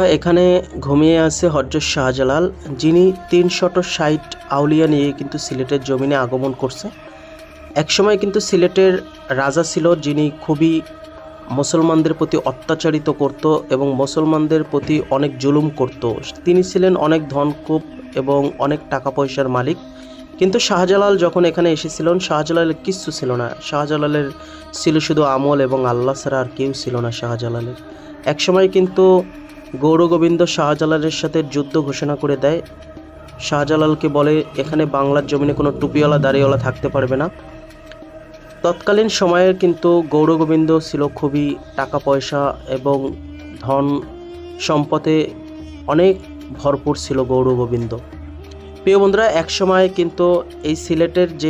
এখানে ঘুমিয়ে আছে হজরত শাহজালাল, যিনি তিনশত ষাট আউলিয়া নিয়ে কিন্তু সিলেটের জমিনে আগমন করছে। একসময় কিন্তু সিলেটের রাজা ছিল যিনি খুবই মুসলমানদের প্রতি অত্যাচারিত করত এবং মুসলমানদের প্রতি অনেক জুলুম করত। তিনি ছিলেন অনেক ধনকূপ এবং অনেক টাকা পয়সার মালিক। কিন্তু শাহজালাল যখন এখানে এসেছিলেন, শাহজালালের কিচ্ছু ছিল না। শাহজালালের ছিল শুধু আমল এবং আল্লাহ ছাড়া আর কেউ ছিল না শাহজালালের। একসময় কিন্তু গৌরগোবিন্দ শাহজালালের সাথে যুদ্ধ ঘোষণা করে দেয়। শাহজালালকে বলে, এখানে বাংলার জমিনে কোনো টুপিওয়ালা, দাড়িওয়ালা থাকতে পারবে না। তৎকালীন সময়ে কিন্তু গৌরগোবিন্দ ছিল খুবই টাকা পয়সা এবং ধন সম্পদে অনেক ভরপুর ছিল গৌরগোবিন্দ। প্রিয় বন্ধুরা, একসময় কিন্তু এই সিলেটের যে